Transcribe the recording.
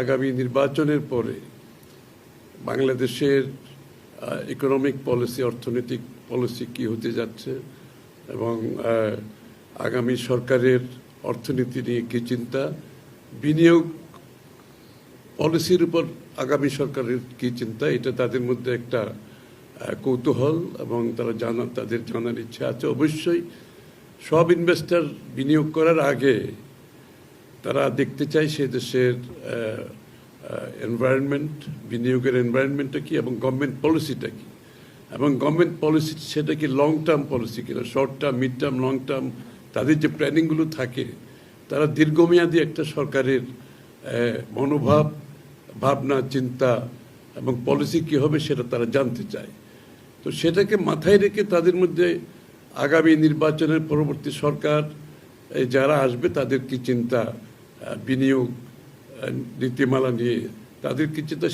আগামী নির্বাচনের পরে বাংলাদেশের ইকোনমিক পলিসি অর্থনৈতিক পলিসি কি হতে যাচ্ছে এবং আগামী সরকারের অর্থনীতি নিয়ে কি চিন্তা, বিনিয়োগ পলিসির উপর আগামী সরকারের কি চিন্তা, এটা তাদের মধ্যে একটা কৌতূহল এবং তারা জানা তাদের জানার ইচ্ছা আছে অবশ্যই। সব ইনভেস্টর বিনিয়োগ করার আগে তারা দেখতে চায় সে দেশের এনভায়রনমেন্ট বিনিয়োগের এনভায়রনমেন্টটা কি এবং গভর্নমেন্ট পলিসিটা কি? এবং গভর্নমেন্ট পলিসি সেটা কি লং টার্ম পলিসি কিনা? Short term mid term long term তাদের যে প্ল্যানিংগুলো থাকে, তারা দীর্ঘমেয়াদী একটা সরকারের মনোভাব, ভাবনা, চিন্তা এবং পলিসি কী হবে সেটা তারা জানতে চায়। তো সেটাকে মাথায় রেখে তাদের মধ্যে আগামী নির্বাচনের পরবর্তী সরকার যারা আসবে তাদের কি চিন্তা বিনিয়োগ আহ, নীতিমালা নিয়ে তাদের কি চিন্তা